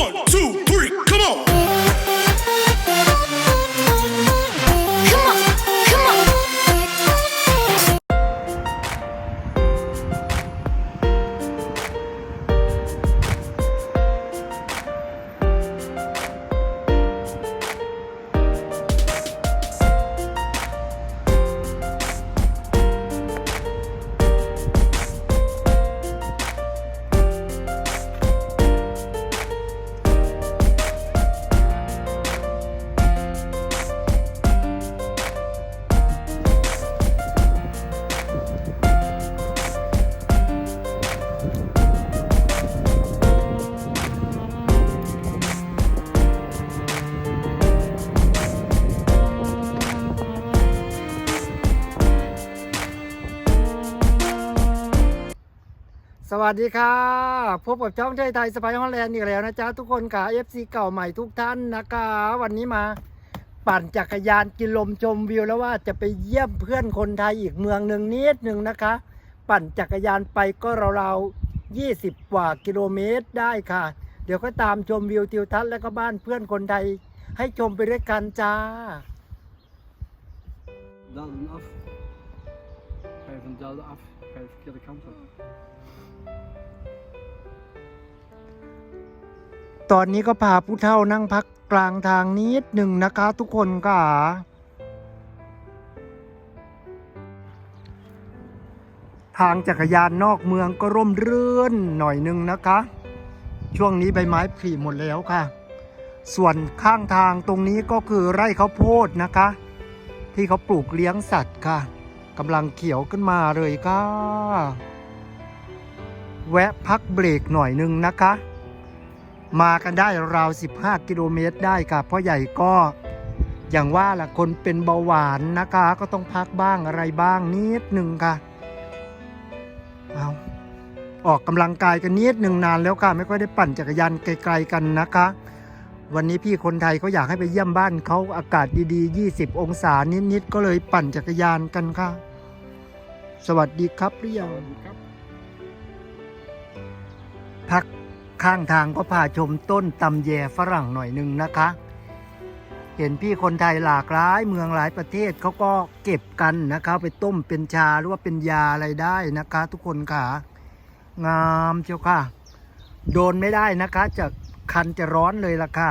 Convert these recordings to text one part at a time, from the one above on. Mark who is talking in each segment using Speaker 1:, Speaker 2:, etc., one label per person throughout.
Speaker 1: One, two,
Speaker 2: วัสดีค่ะ พบกับช่องไทยไทยสไปฮอลแลนด์อีกแล้วนะจ๊ะ ทุกคนค่ะ FC เก่าใหม่ทุกท่านนะคะ วันนี้มาปั่นจักรยานกินลมชมวิวแล้วว่าจะไปเยี่ยมเพื่อนคนไทยอีกเมืองหนึ่งนิดหนึ่งนะคะ ปั่นจักรยานไปก็ราวๆ20 กว่ากิโลเมตรได้ค่ะ เดี๋ยวก็ตามชมวิวทิวทัศน์และก็บ้านเพื่อนคนไทย ให้ชมไปด้วยกันจ้า
Speaker 3: Daden af. Ga je van daden af, ga je de verkeerde kant op.
Speaker 2: ตอนนี้ก็พาผู้เฒ่านั่งพักกลางทางนิดหนึ่งนะคะทุกคนค่ะทางจักรยานนอกเมืองก็ร่มรื่นหน่อยหนึงนะคะ ช่วงนี้ใบไม้ผลิหมดแล้วค่ะ ส่วนข้างทางตรงนี้ก็คือไร่ข้าวโพดนะคะ ที่เขาปลูกเลี้ยงสัตว์ค่ะกำลังเขียวขึ้นมาเลยค่ะ แวะพักเบรกหน่อยหนึงนะคะ มากันได้ราว 15 กิโลเมตรได้ค่ะพราะใหญ่ก็อย่างว่าล่ะคนเป็นเบาหวานนะคะ ก็ต้องพักบ้างอะไรบ้างนิดหนึ่งค่ะเอาออกกำลังกายกันนิดหนึ่งนานแล้วค่ะไม่ค่อยได้ปั่นจักรยานไกลๆกันนะคะ วันนี้พี่คนไทยเขาอยากให้ไปเยี่ยมบ้านเขาอากาศดีๆ 20 องศานิดๆก็เลยปั่นจักรยานกันค่ะ สวัสดีครับเรียง พักข้างทางก็พาชมต้นตำแยฝรั่งหน่อยหนึ่งนะคะ เห็นพี่คนไทยหลากหลายเมืองหลายประเทศเขาก็เก็บกันนะคะไปต้มเป็นชาหรือว่าเป็นยาอะไรได้นะคะ ทุกคนค่ะ งามเชียวค่ะ โดนไม่ได้นะคะ จะคันจะร้อนเลยล่ะค่ะ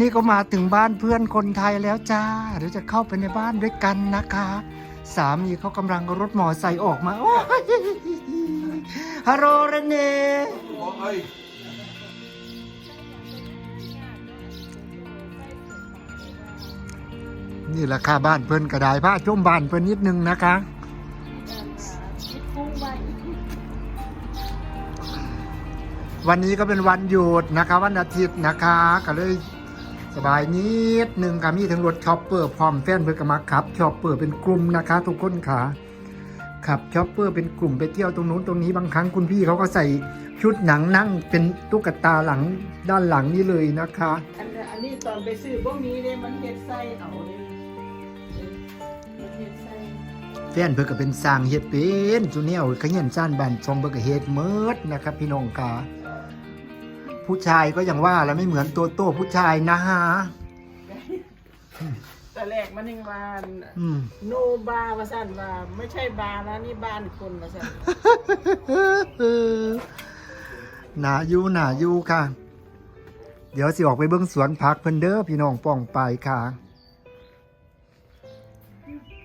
Speaker 2: นี่ก็มาถึงบ้านเพื่อนคนไทยแล้วจ้าเดี๋ยวจะเข้าไปในบ้านด้วยกันนะคะ สามีเขากำลังรถหมอไซค์ออกมาโอ้ยฮัลโหลเรเน่นี่แหละค่ะบ้านเพิ่นกระไดผ้าช่วมบ้านเพิ่นนิดนึงนะคะวันนี้ก็เป็นวันหยุดนะคะ วันอาทิตย์นะคะ ก็เลย สบายนิดหนึ่งค่ะมีทั้งรถช็อปเปอร์พร้อมแฟนเพื่อนก็มาขับช็อปเปอร์เป็นกลุ่มนะคะทุกคนค่ะขับช็อปเปอร์เป็นกลุ่มไปเที่ยวตรงนู้นตรงนี้บางครั้งคุณพี่เขาก็ใส่ชุดหนังนั่งเป็นตุ๊กตาหลังด้านหลังนี่เลยนะคะ
Speaker 4: อันอันนี้ตอนไปซื้อบ่มีเลยมันเฮ็ดไส้เอาเลยมันเฮ็ดไส้
Speaker 2: แฟนเพื่อก็เป็นสร้างเฮ็ดเป็นจูเนียขยันซ่านบ้านทรงเพื่อก็เฮ็ดเมิดนะครับพี่น้องค่ะ ผู้ชายก็อย่างว่าแล้วไม่เหมือนตัวโต้ผู้ชายนะฮะ
Speaker 4: แต่แรกมันยังว่า
Speaker 2: อืม
Speaker 4: โนบาร์ว่าซั่นว่าไม่ใช่บาร์นะนี่บ้านคนว่าซั่น
Speaker 2: หนาอยู่หนาอยู่ค่ะ เดี๋ยวสิออกไปเบิ้งสวนพักเพิ่นเด้อพี่น้องป้องไปค่ะ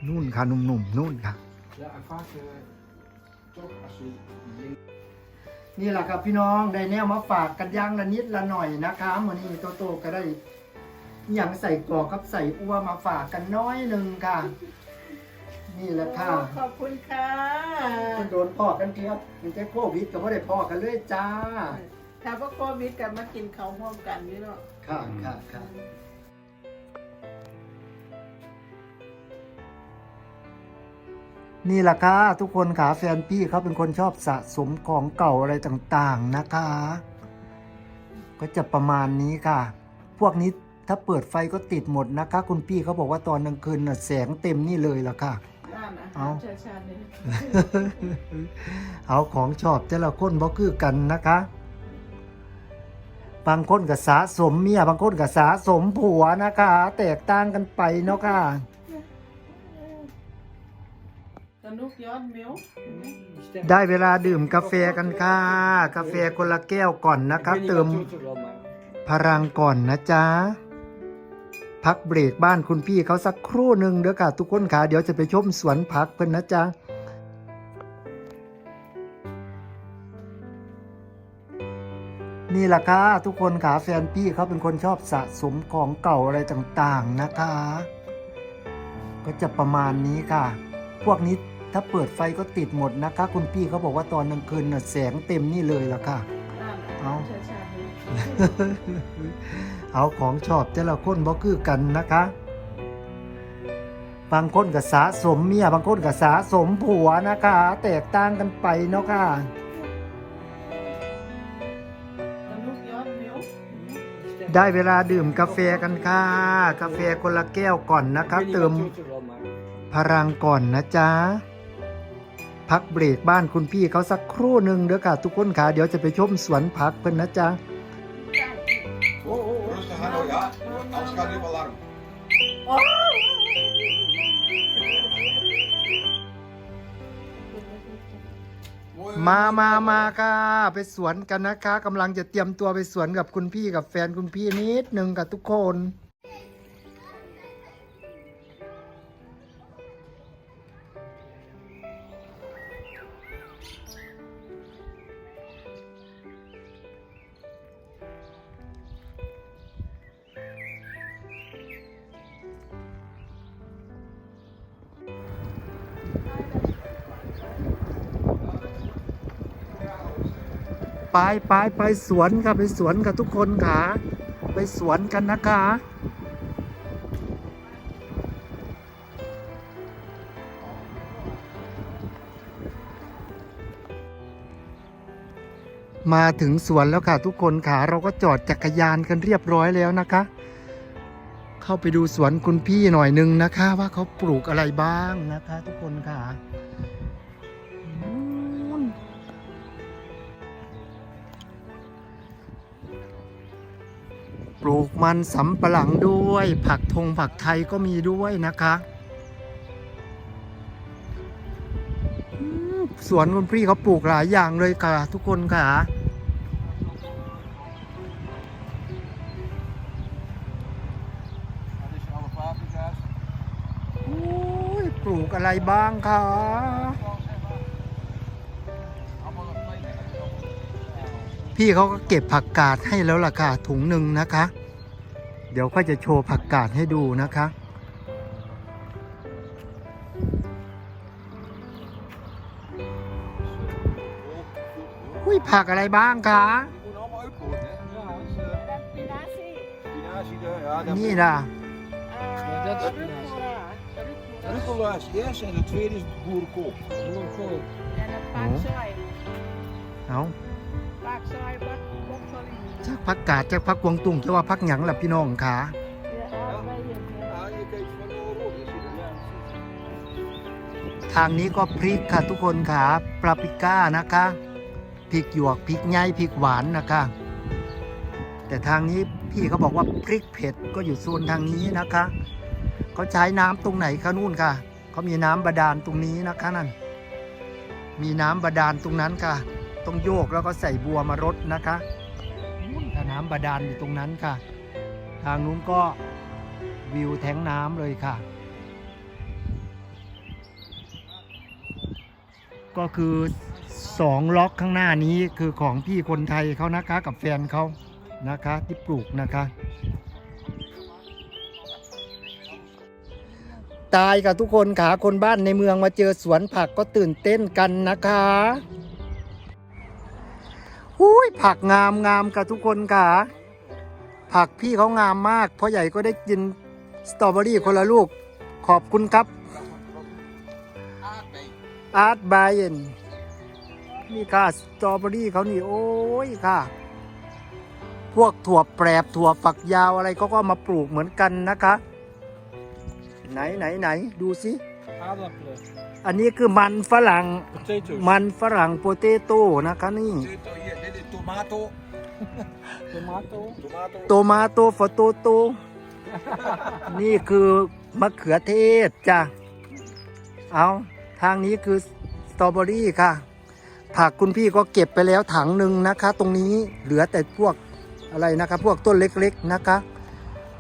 Speaker 2: นู่นค่ะหนุ่มๆนู่นค่ะ
Speaker 3: Ja, en vaak eh, toch als je link
Speaker 2: นี่แหละครับพี่น้องได้แนวมาฝากกันอย่างละนิดละหน่อยนะคะวันนี้โตๆก็ได้อหย่างใส่กรอกกับใส่อัวมาฝากกันน้อยหนึ่งค่ะ นี่แหละค่ะ
Speaker 4: ขอบคุณค่ะ
Speaker 2: โดนพ่อกันเทียบมันจะโควิดก็ไม่ได้พ่อกันเลยจ้า
Speaker 4: ถ้าว่าโควิดกลับมากินข้าวพร้อมกันนี่เนาะ
Speaker 2: ค่ะค่ะค่ะ นี่แหละค่ะทุกคนค่ะแฟนพี่เขาเป็นคนชอบสะสมของเก่าอะไรต่างๆนะคะ ก็จะประมาณนี้ค่ะ พวกนี้ถ้าเปิดไฟก็ติดหมดนะคะ คุณพี่เขาบอกว่าตอนกลางคืนน่ะแสงเต็มนี่เลยล่ะค่ะ
Speaker 4: ร้านอาหา
Speaker 2: เอา
Speaker 4: รชาชาตินี่
Speaker 2: เอาของชอบแต่ละคนบ่คือกันนะคะ บางคนก็สะสมเมียบางคนก็สะสมผัวนะคะ แตกต่างกันไปเนาะค่ะ
Speaker 4: สนุกยอดมิว
Speaker 3: stem.
Speaker 2: ได้เวลาดื่มกาแฟกันค่ะ กาแฟคนละแก้วก่อนนะคะ
Speaker 3: Ik weet niet
Speaker 2: เติม
Speaker 3: wat Jojo wil, maar
Speaker 2: พลังก่อนนะจ๊ะ พักเบรกบ้านคุณพี่เขาสักครู่หนึ่งเด้อค่ะทุกคนค่ะ เดี๋ยวจะไปชมสวนพักเพิ่นนะจ๊ะนี่แหละค่ะทุกคนค่ะแฟนพี่เขาเป็นคนชอบสะสมของเก่าอะไรต่างๆนะคะ ก็จะประมาณนี้ค่ะ พวกนี้ ถ้าเปิดไฟก็ติดหมดนะคะ คุณพี่เขาบอกว่าตอนกลางคืนน่ะแสงเต็มนี่เลยล่ะค่ะ
Speaker 4: ร้านอาหาร
Speaker 2: เอา
Speaker 4: ชาชาตินี่
Speaker 2: เอาของชอบแต่ละคนบ่คือกันนะคะ บางคนก็สะสมเมีย บางคนก็สะสมผัวนะคะ แตกต่างกันไปเนาะค่ะ
Speaker 4: สนุกยอดมิว
Speaker 3: stem.
Speaker 2: ได้เวลาดื่มกาแฟกันค่ะ กาแฟคนละแก้วก่อนนะคะ
Speaker 3: Ik weet niet
Speaker 2: เติม
Speaker 3: wat Jojo wil, maar
Speaker 2: พลังก่อนนะจ๊ะ พักเบรกบ้านคุณพี่เขาสักครู่หนึ่งเด้อค่ะทุกคนค่ะเดี๋ยวจะไปชมสวนพักเพิ่นนะจ๊ะ
Speaker 1: Rustig aan, oh ja. Anders gaat het wel lang.
Speaker 2: มามามาค่ะ ไปสวนกันนะคะกำลังจะเตรียมตัวไปสวนกับคุณพี่กับแฟนคุณพี่นิดหนึ่งกับทุกคน ไปไปไปสวนค่ะไปสวนกับทุกคนค่ะไปสวนกันนะคะมาถึงสวนแล้วค่ะทุกคนค่ะเราก็จอดจักรยานกันเรียบร้อยแล้วนะคะ เข้าไปดูสวนคุณพี่หน่อยหนึงนะคะ ว่าเขาปลูกอะไรบ้างนะคะ ทุกคนค่ะ ลูกมันสำปะหลังด้วย ผักทงผักไทยก็มีด้วยนะคะสวนคุณพี่เขาปลูกหลายอย่างเลยค่ะ ทุกคนค่ะ ปลูกอะไรบ้างคะพี่เขาก็เก็บผักกาดให้แล้วล่ะค่ะถุงหนึ่งนะคะ ดี๋ยวก็จะโชว์ผักกาดให้ดูนะคะ อุ้ยผักอะไรบ้างคะ
Speaker 1: Die moeten allemaal uitvoeren, hè?
Speaker 4: Dat spinazie.
Speaker 1: Spinazie, de- ja, dat
Speaker 2: นี่ล่ะ
Speaker 4: Eh,
Speaker 3: dat is
Speaker 4: rucola. Rucola.
Speaker 1: Rucola is eerst en de tweede is boerenkool.
Speaker 3: Boerenkool.
Speaker 4: En een pak
Speaker 2: Oh.
Speaker 4: soy.
Speaker 2: จากผักกาดจากผักกวงตุ้งจะว่าผักหยังล่ะพี่น้องคะ
Speaker 4: Ja, aardbeien.
Speaker 1: Ja, je kijkt van de rood. Je ziet het, ja.
Speaker 2: ทางนี้ก็พริกค่ะทุกคนค่ะปลาปิก้านะคะพริกหยวกพริกไงพริกหวานนะคะ แต่ทางนี้พี่เขาบอกว่าพริกเผ็ดก็อยู่โซนทางนี้นะคะเขาใช้น้ำตรงไหนคะนู่นค่ะเขามีน้ำบาดาลตรงนี้นะคะนั่นมีน้ำบาดาลตรงนั้นค่ะ ต้องโยกแล้วก็ใส่บัวมารดนะคะำบาดาลอยู่ตรงนั้นค่ะ ทางนู้นก็วิวแท้งน้ำเลยค่ะ ก็คือสองล็อกข้างหน้านี้คือของพี่คนไทยเขานะคะกับแฟนเขานะคะที่ปลูกนะคะ ตายกับทุกคนขาคนบ้านในเมืองมาเจอสวนผักก็ตื่นเต้นกันนะคะ หุยผักงามงามกับทุกคนค่ะ ผักพี่เขางามมากพ่อใหญ่ก็ได้กินสตรอเบอรี่คนละลูก ขอบคุณครับ อาร์ตบายนนี่ค่ะสตรอเบอรี่เขานี่ โอ้ยค่ะ พวกถั่วแปรบถั่วฝักยาวอะไรเขาก็มาปลูกเหมือนกันนะคะ ไหนไหนไหนดูสิ
Speaker 3: Adapter
Speaker 2: อันนี้คือมันฝรั่ง
Speaker 3: Potatoes.
Speaker 2: มันฝรั่งโปเตโต้นะคะนี่
Speaker 1: Dit, hier, dit is tomato.
Speaker 3: Tomato.
Speaker 1: Tomato.
Speaker 2: โตมาโตฟโตโต นี่คือมะเขือเทศจ้ะ เอาทางนี้คือสตรอเบอรี่ค่ะ ผักคุณพี่ก็เก็บไปแล้วถังหนึ่งนะคะ ตรงนี้เหลือแต่พวกอะไรนะคะ พวกต้นเล็กๆนะคะ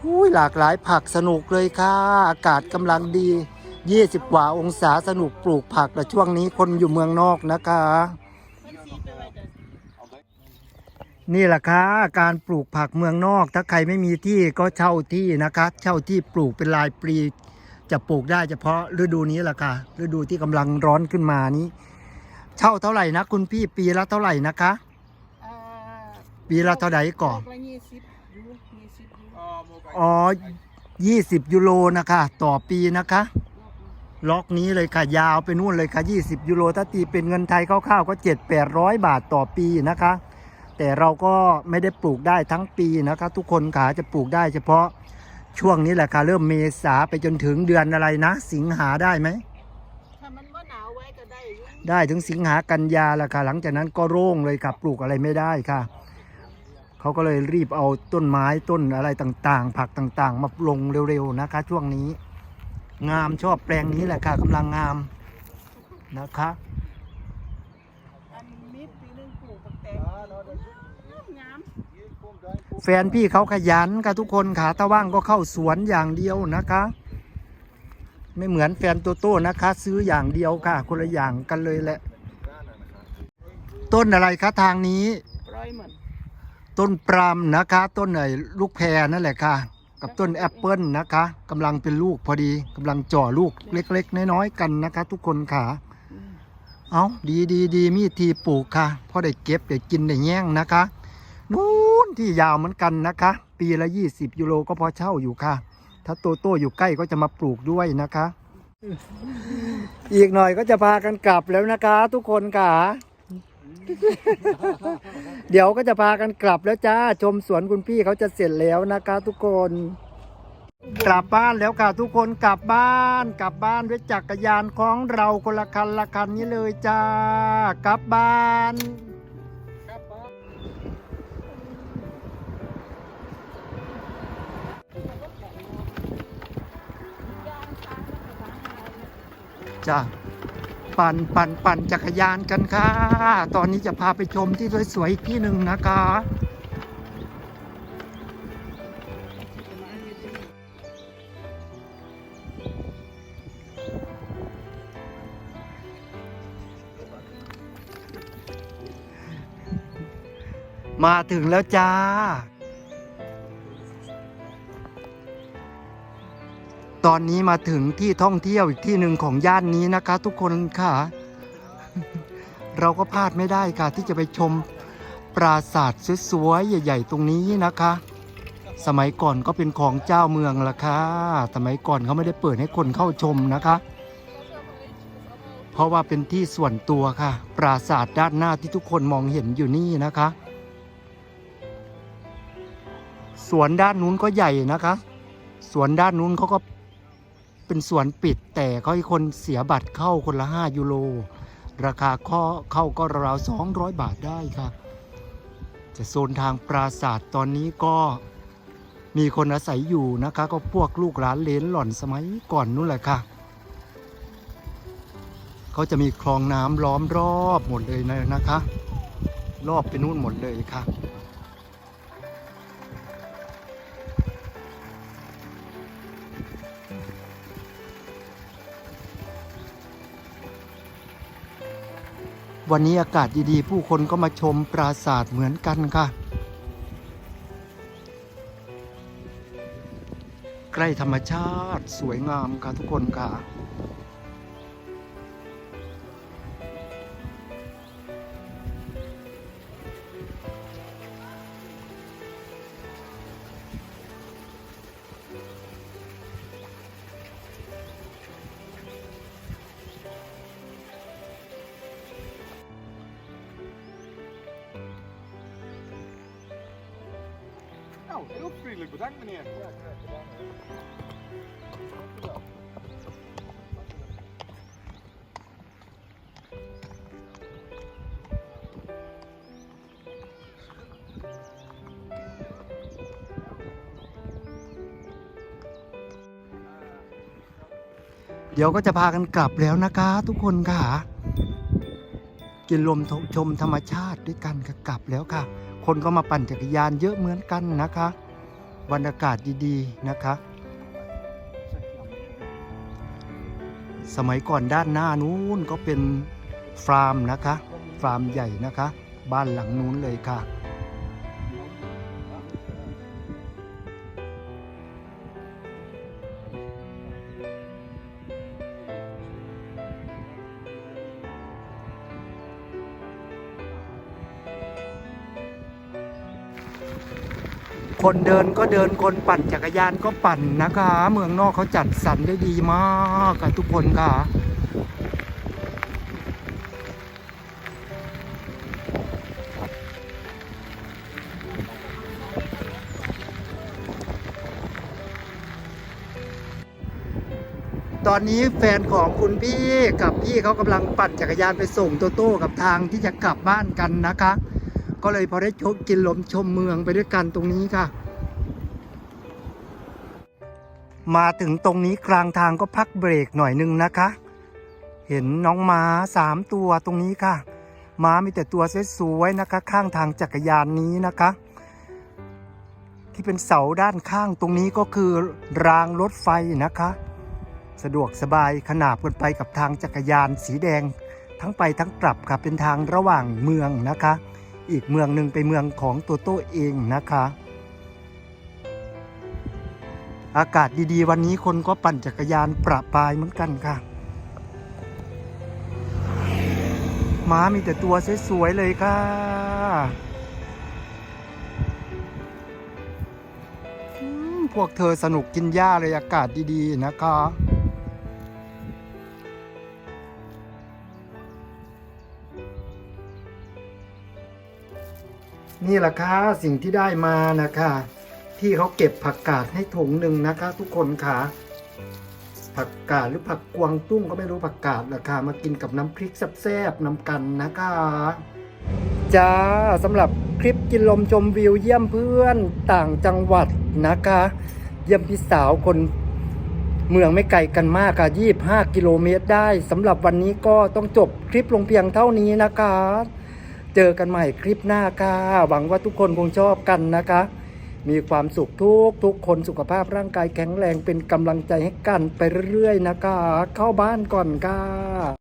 Speaker 2: อุ้ยหลากหลายผักสนุกเลยค่ะ อากาศกำลังดี 20กว่าองศาสนุกปลูกผักแต่ช่วงนี้คนอยู่เมืองนอกนะคะ นี่แหละค่ะการปลูกผักเมืองนอก ถ้าใครไม่มีที่ก็เช่าที่นะคะ เช่าที่ปลูกเป็นรายปลีจะปลูกได้เฉพาะฤดูนี้แหละค่ะฤดูที่กำลังร้อนขึ้นมานี้ เช่าเท่าไหร่นะคุณพี่ปีละเท่าไหร่นะคะ
Speaker 4: Ah,
Speaker 2: ปีละเท่าไหร่ก่อน
Speaker 4: Ook lang je ziet, doe, je ziet, doe.
Speaker 1: Ah, maar kijk.
Speaker 2: อ๋อ20ยูโรนะคะ ต่อปีนะคะ ล็อกนี้เลยค่ะ ยาวไปนู่นเลยค่ะ 20 ยูโรถ้าตีเป็นเงินไทยคร่าวๆก็ 7 800 บาทต่อปีนะคะ แต่เราก็ไม่ได้ปลูกได้ทั้งปีนะคะ ทุกคนขาจะปลูกได้เฉพาะช่วงนี้แหละค่ะ เริ่มเมษาไปจนถึงเดือนอะไรนะ สิงหาได้ไหม
Speaker 4: ถ้ามันว่าหนาวไว้ก็ได้อยู่
Speaker 2: ได้ถึงสิงหากันยาแหละค่ะ หลังจากนั้นก็โร่งเลยค่ะปลูกอะไรไม่ได้ค่ะเขาก็เลยรีบเอาต้นไม้ต้นอะไรต่างๆ ผักต่างๆ มาลงเร็วๆนะคะ ช่วงนี้ งามชอบแปลงนี้แหละค่ะกำลังงามนะคะ
Speaker 4: อันมิดปีหนึงปลูกปักแตงงาม
Speaker 2: แฟนพี่เขาขยันค่ะทุกคนค่ะถ้าว่างก็เข้าสวนอย่างเดียวนะคะ ไม่เหมือนแฟนโตโต้นะคะ ซื้ออย่างเดียวค่ะ คนละอย่างกันเลยแหละ ต้นอะไรคะทางนี้
Speaker 4: ปล่อยเหมือน
Speaker 2: ต้นปรามนะคะ ต้นไอ้ลูกแพรนั่นแหละค่ะ กับต้นแอปเปิลนะคะกำลังเป็นลูกพอดีกำลังจ่อลูกเล็ก ๆ น้อยๆกันนะคะ ทุกคนค่ะ เอาดีดีดีมีทีปลูกค่ะพอได้เก็บได้กินได้แย่งนะคะนู้นที่ยาวเหมือนกันนะคะ ปีละ 20 ยูโรก็พอเช่าอยู่ค่ะ ถ้าโตโต้อยู่ใกล้ก็จะมาปลูกด้วยนะคะ อีกหน่อยก็จะพากันกลับแล้วนะคะ ทุกคนค่ะ เดี๋ยวก็จะพากันกลับแล้วจ้า ชมสวนคุณพี่เขาจะเสร็จแล้วนะคะทุกคน กลับบ้านแล้วค่ะทุกคนกลับบ้าน กลับบ้านด้วยจักรยานของเราคนละคันละคันนี้เลยจ้า กลับบ้านจ้า ปั่นปั่นปั่นจักรยานกันค่ะ ตอนนี้จะพาไปชมที่สวยๆที่หนึ่งนะคะ มาถึงแล้วจ้า ตอนนี้มาถึงที่ท่องเที่ยวอีกที่หนึ่งของย่านนี้นะคะ ทุกคนค่ะ เราก็พลาดไม่ได้ค่ะ ที่จะไปชมปราสาทสวยๆใหญ่ ๆ ตรงนี้นะคะ สมัยก่อนก็เป็นของเจ้าเมืองละค่ะ สมัยก่อนเขาไม่ได้เปิดให้คนเข้าชมนะคะ เพราะว่าเป็นที่ส่วนตัวค่ะ ปราสาทด้านหน้าที่ทุกคนมองเห็นอยู่นี่นะคะสวนด้านนู้นก็ใหญ่นะคะ สวนด้านนู้นเขาก็ เป็นสวนปิดแต่เขาให้คนเสียบัตรเข้าคนละ 5 ยูโร ราคาข้อเข้าก็ราวๆ200 บาทได้ค่ะจะโซนทางปราสาทตอนนี้ก็มีคนอาศัยอยู่นะคะ ก็พวกลูกหลานเลนหล่อนสมัยก่อนนู่นแหละค่ะ เขาจะมีคลองน้ำล้อมรอบหมดเลยนะนะคะ รอบไปนู่นหมดเลยค่ะ วันนี้อากาศดีๆ ผู้คนก็มาชมปราสาทเหมือนกันค่ะ ใกล้ธรรมชาติสวยงามค่ะทุกคนค่ะ
Speaker 1: Nou, heel vriendelijk. Bedankt meneer. Ja, bedankt.
Speaker 2: เดี๋ยวก็จะพากันกลับแล้วนะคะ ทุกคนค่ะ กินลมชมธรรมชาติด้วยกันก็กลับแล้วค่ะ คนก็มาปั่นจักรยานเยอะเหมือนกันนะคะบรรยากาศดีๆนะคะ สมัยก่อนด้านหน้านู้นก็เป็นฟาร์มนะคะ ฟาร์มใหญ่นะคะ บ้านหลังนู้นเลยค่ะ คนเดินก็เดินคนปั่นจักรยานก็ปั่นนะคะ เมืองนอกเขาจัดสรรได้ดีมากค่ะทุกคนค่ะตอนนี้แฟนของคุณพี่กับพี่เขากำลังปั่นจักรยานไปส่งโตโต้กับทางที่จะกลับบ้านกันนะคะ ก็เลยพอได้ชกกินลมชมเมืองไปด้วยกันตรงนี้ค่ะ มาถึงตรงนี้กลางทางก็พักเบรกหน่อยนึงนะคะ เห็นน้องม้าสามตัวตรงนี้ค่ะ ม้ามีแต่ตัวสวยๆนะคะ ข้างทางจักรยานนี้นะคะ ที่เป็นเสาด้านข้างตรงนี้ก็คือรางรถไฟนะคะ สะดวกสบายขนาบกันไปกับทางจักรยานสีแดงทั้งไปทั้งกลับค่ะเป็นทางระหว่างเมืองนะคะ อีกเมืองหนึ่งไปเมืองของตัวโต้เองนะคะ อากาศดีๆ วันนี้คนก็ปั่นจักรยานประปายเหมือนกันค่ะม้ามีแต่ตัวสวยๆเลยค่ะ พวกเธอสนุกกินหญ้าเลยอากาศดีๆนะคะ นี่แหละค่ะสิ่งที่ได้มานะคะพี่เขาเก็บผักกาดให้ถุงหนึ่งนะคะ ทุกคนค่ะ ผักกาดหรือผักกวางตุ้งก็ไม่รู้ผักกาดราคามากินกับน้ำพริกแซ่บๆน้ำกันนะคะจ้าสำหรับคลิปกินลมชมวิวเยี่ยมเพื่อนต่างจังหวัดนะคะ เยี่ยมพี่สาวคนเมืองไม่ไกลกันมากค่ะ25 กิโลเมตรได้สำหรับวันนี้ก็ต้องจบคลิปลงเพียงเท่านี้นะคะ เจอกันใหม่คลิปหน้าค่ะ หวังว่าทุกคนคงชอบกันนะคะ มีความสุขทุกทุกคนสุขภาพร่างกายแข็งแรงเป็นกำลังใจให้กันไปเรื่อยๆนะคะ เข้าบ้านก่อนค่ะ